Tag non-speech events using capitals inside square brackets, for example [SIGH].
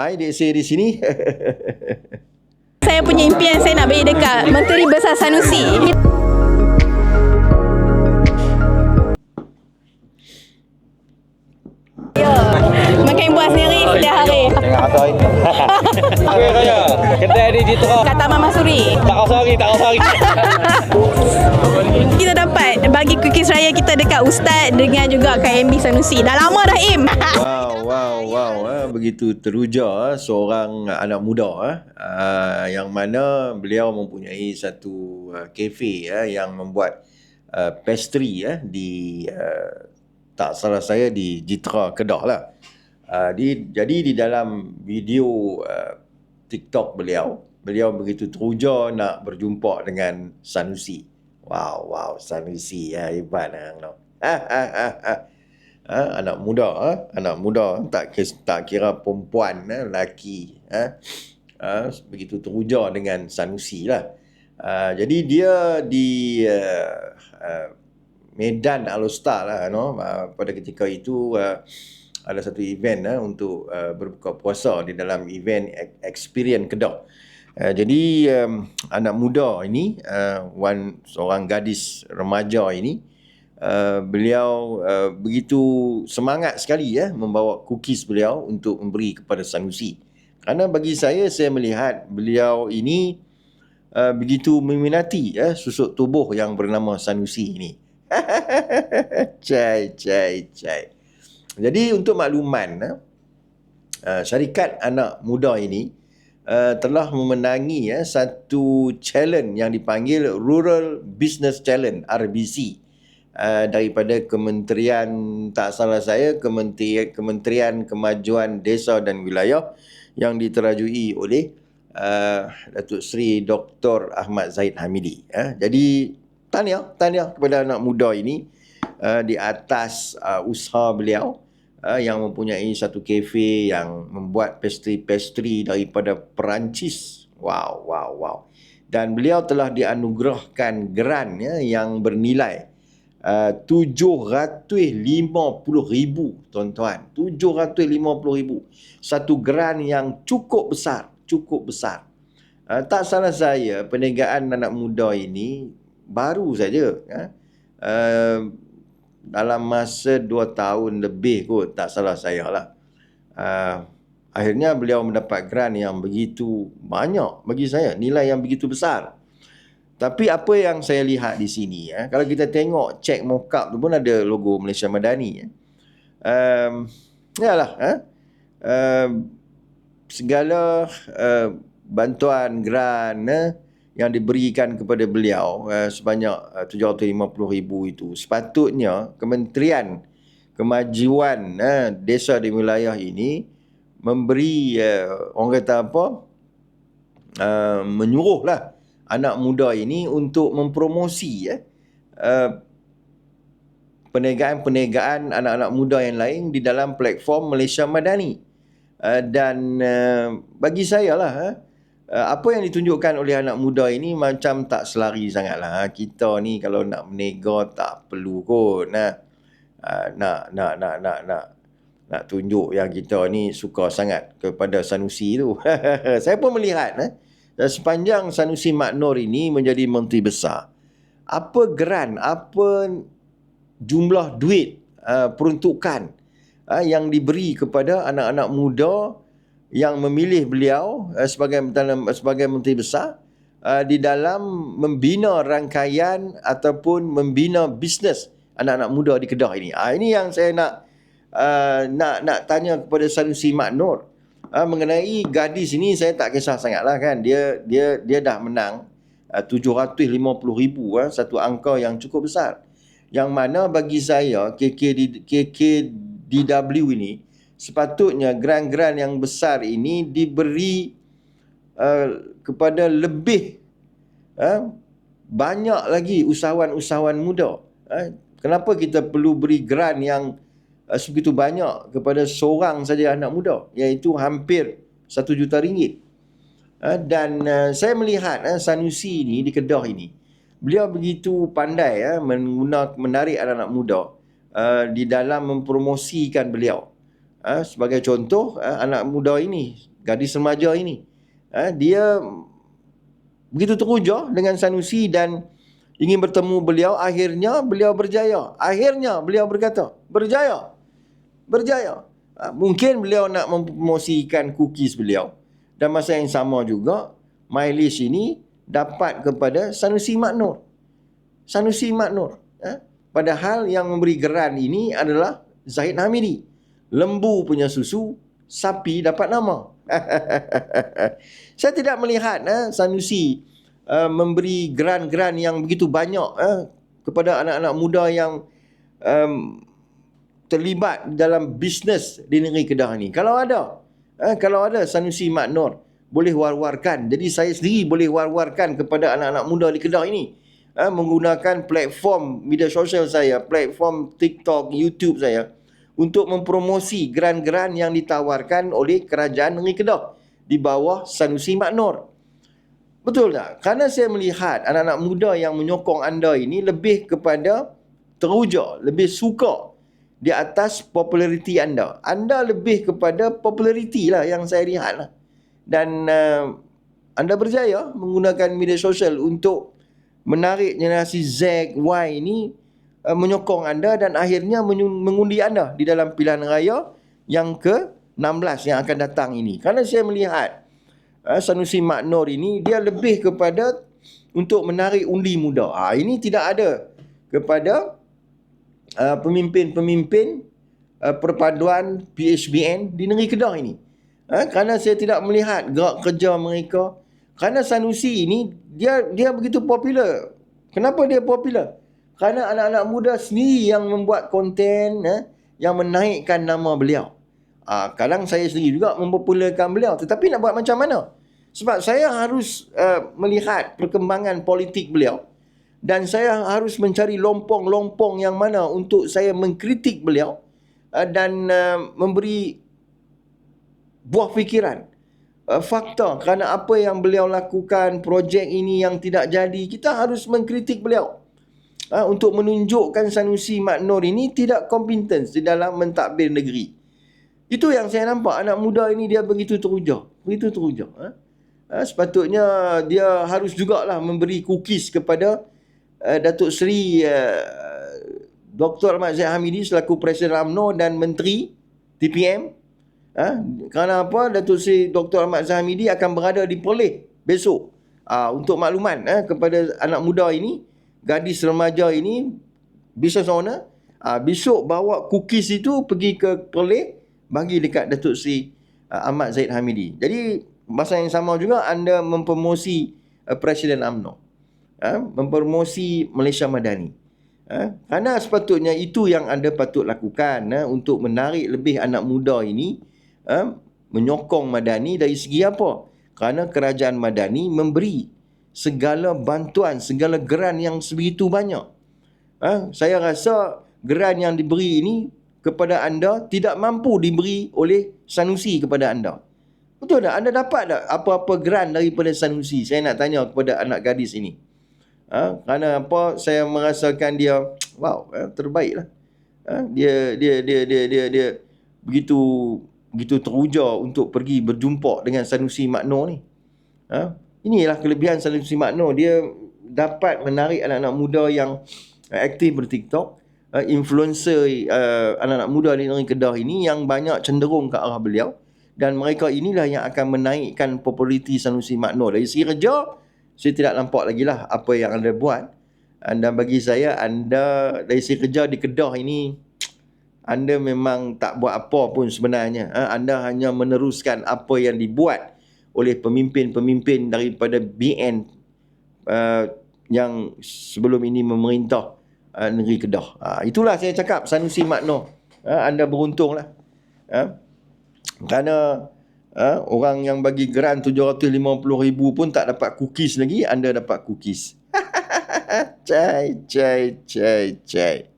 Hai Dek Sri di sini. [LAUGHS] Saya punya impian saya nak berada dekat Menteri Besar Sanusi. Ya, makan buah sendiri setiap hari. Tengok Atoy. [LAUGHS] Okey saya. Kedai di Citra. Kat Taman Masuri. Tak rasa lagi, tak rasa lagi. [LAUGHS] Kita dapat bagi cookies raya kita dekat Ustaz dengan juga KMB Sanusi. Dah lama dah Im. wow, wow. Eh. Begitu teruja eh, seorang anak muda eh, uh, yang mana beliau mempunyai satu uh, kafe eh, yang membuat uh, pastry eh, di uh, tak salah saya di Jitra Kedah lah. Uh, di, jadi di dalam video uh, TikTok beliau, beliau begitu teruja nak berjumpa dengan Sanusi. Wow, wow, Sanusi ya hebat. No. Ha, ha, ha, ha. Ha, anak muda, ha? anak muda tak kira, tak kira perempuan, ha? lelaki. Ha? Ha? begitu teruja dengan Sanusi lah. Uh, jadi dia di uh, uh, Medan Alostar lah no? uh, pada ketika itu uh, ada satu event uh, untuk uh, berbuka puasa di dalam event Experience Kedah. Uh, jadi um, anak muda ini, uh, one seorang gadis remaja ini, uh, beliau uh, begitu semangat sekali ya membawa cookies beliau untuk memberi kepada Sanusi. Karena bagi saya saya melihat beliau ini uh, begitu meminati ya susuk tubuh yang bernama Sanusi ini. [LAUGHS] cai cai cai. Jadi untuk makluman uh, syarikat anak muda ini uh, telah memenangi ya satu challenge yang dipanggil Rural Business Challenge RBC uh, daripada Kementerian tak salah saya Kementerian Kementerian Kemajuan Desa dan Wilayah yang diterajui oleh uh, Datuk Seri Dr. Ahmad Zaid Hamidi. Uh, jadi tahniah, tahniah kepada anak muda ini uh, di atas uh, usaha beliau uh, yang mempunyai satu kafe yang membuat pastry-pastry daripada Perancis. Wow, wow, wow. Dan beliau telah dianugerahkan geran ya, yang bernilai uh, 750,000 tuan-tuan. 750,000. Satu geran yang cukup besar, cukup besar. Uh, tak salah saya, perniagaan anak muda ini baru saja ya. Uh, dalam masa dua tahun lebih kot tak salah saya lah. Uh, akhirnya beliau mendapat grant yang begitu banyak bagi saya, nilai yang begitu besar. Tapi apa yang saya lihat di sini ya, kalau kita tengok check mockup tu pun ada logo Malaysia Madani ya. Um, yalah eh. Um, segala uh, bantuan grant eh, yang diberikan kepada beliau uh, sebanyak uh, 750,000 itu sepatutnya Kementerian Kemajuan uh, Desa di wilayah ini memberi uh, orang kata apa uh, menyuruhlah anak muda ini untuk mempromosi uh, uh, perniagaan-perniagaan anak-anak muda yang lain di dalam platform Malaysia Madani uh, dan uh, bagi saya lah uh, uh, apa yang ditunjukkan oleh anak muda ini macam tak selari sangatlah. Ha. Kita ni kalau nak menega tak perlu kot. Nah, uh, nak, nak, nak, nak, nak, nak tunjuk yang kita ni suka sangat kepada Sanusi tu. [LAUGHS] Saya pun melihat eh, sepanjang Sanusi Maknur ini menjadi menteri besar, apa geran, apa jumlah duit uh, peruntukan uh, yang diberi kepada anak-anak muda yang memilih beliau uh, sebagai sebagai menteri besar uh, di dalam membina rangkaian ataupun membina bisnes anak-anak muda di Kedah ini. Uh, ini yang saya nak uh, nak nak tanya kepada Sanusi Maknur. Uh, mengenai gadis ini saya tak kisah sangatlah kan. Dia dia dia dah menang uh, 750,000 uh, satu angka yang cukup besar. Yang mana bagi saya KK KKDW ini sepatutnya geran-geran yang besar ini diberi uh, kepada lebih uh, banyak lagi usahawan-usahawan muda. Uh, kenapa kita perlu beri geran yang sebegitu banyak kepada seorang saja anak muda iaitu hampir satu juta ringgit. Uh, dan uh, saya melihat Sanusi ini di Kedah ini beliau begitu pandai menggunakan menarik anak-anak muda di dalam mempromosikan beliau sebagai contoh, anak muda ini gadis remaja ini. Dia begitu teruja dengan Sanusi dan ingin bertemu beliau. Akhirnya beliau berjaya. Akhirnya beliau berkata, berjaya. Berjaya. Ha, mungkin beliau nak mempromosikan cookies beliau. Dan masa yang sama juga, mileage ini dapat kepada Sanusi Maknur. Sanusi Maknur. Ha? Padahal yang memberi geran ini adalah Zahid Hamidi. Lembu punya susu, sapi dapat nama. [LAUGHS] Saya tidak melihat eh, Sanusi uh, memberi geran-geran yang begitu banyak eh, kepada anak-anak muda yang um, terlibat dalam bisnes di negeri Kedah ni. Kalau ada, eh, kalau ada Sanusi Maknur boleh war-warkan. Jadi saya sendiri boleh war-warkan kepada anak-anak muda di Kedah ini. Eh, menggunakan platform media sosial saya, platform TikTok, YouTube saya untuk mempromosi geran-geran yang ditawarkan oleh kerajaan negeri Kedah di bawah Sanusi Maknur. Betul tak? Karena saya melihat anak-anak muda yang menyokong anda ini lebih kepada teruja, lebih suka di atas populariti anda. Anda lebih kepada populariti lah yang saya lihat lah. Dan uh, anda berjaya menggunakan media sosial untuk menarik generasi Z, Y ini uh, menyokong anda dan akhirnya mengundi anda di dalam pilihan raya yang ke-16 yang akan datang ini. Karena saya melihat uh, Sanusi Maknur ini dia lebih kepada untuk menarik undi muda. Ah ini tidak ada kepada uh, pemimpin-pemimpin uh, perpaduan PHBN di negeri Kedah ini. Uh, kerana saya tidak melihat gerak kerja mereka. Kerana Sanusi ini dia dia begitu popular. Kenapa dia popular? Kerana anak-anak muda sendiri yang membuat konten eh, yang menaikkan nama beliau. Ah, kadang saya sendiri juga mempopularkan beliau. Tetapi nak buat macam mana? Sebab saya harus uh, melihat perkembangan politik beliau. Dan saya harus mencari lompong-lompong yang mana untuk saya mengkritik beliau. Uh, dan uh, memberi buah fikiran. Uh, fakta kerana apa yang beliau lakukan, projek ini yang tidak jadi, kita harus mengkritik beliau untuk menunjukkan Sanusi Maknur ini tidak kompeten di dalam mentadbir negeri. Itu yang saya nampak anak muda ini dia begitu teruja, begitu teruja. Sepatutnya dia harus jugalah memberi cookies kepada uh, Datuk Seri uh, Dr. Ahmad Zaid Hamidi selaku Presiden UMNO dan Menteri TPM. Ha? Kerana apa? Datuk Seri Dr. Ahmad Zaid Hamidi akan berada di Perlis besok. Ha, untuk makluman eh, kepada anak muda ini, gadis remaja ini business owner uh, besok bawa cookies itu pergi ke Perlis bagi dekat Datuk Seri uh, Ahmad Zaid Hamidi. Jadi masa yang sama juga anda mempromosi uh, Presiden UMNO. Uh, mempromosi Malaysia Madani. Uh, kerana sepatutnya itu yang anda patut lakukan uh, untuk menarik lebih anak muda ini uh, menyokong Madani dari segi apa? Kerana kerajaan Madani memberi segala bantuan, segala geran yang sebegitu banyak. Ha? Saya rasa geran yang diberi ini kepada anda tidak mampu diberi oleh Sanusi kepada anda. Betul tak? Anda dapat tak apa-apa geran daripada Sanusi? Saya nak tanya kepada anak gadis ini. Ha? Kerana apa? Saya merasakan dia, wow, eh, terbaik lah. Ha? Dia, dia, dia, dia, dia, dia begitu begitu teruja untuk pergi berjumpa dengan Sanusi Makno ni. Ha? Inilah kelebihan Sanusi Makno. Dia dapat menarik anak-anak muda yang aktif bertiktok. Uh, influencer uh, anak-anak muda di negeri Kedah ini yang banyak cenderung ke arah beliau. Dan mereka inilah yang akan menaikkan populariti Sanusi Makno. Dari segi kerja, saya tidak nampak lagi lah apa yang anda buat. Dan bagi saya, anda dari segi kerja di Kedah ini, anda memang tak buat apa pun sebenarnya. Anda hanya meneruskan apa yang dibuat oleh pemimpin-pemimpin daripada BN uh, yang sebelum ini memerintah uh, negeri Kedah. Uh, itulah saya cakap Sanusi Makno. Uh, anda beruntunglah. Uh, kerana uh, orang yang bagi geran 750,000 pun tak dapat cookies lagi, anda dapat cookies. [LAUGHS] cai, cai, cai, cai.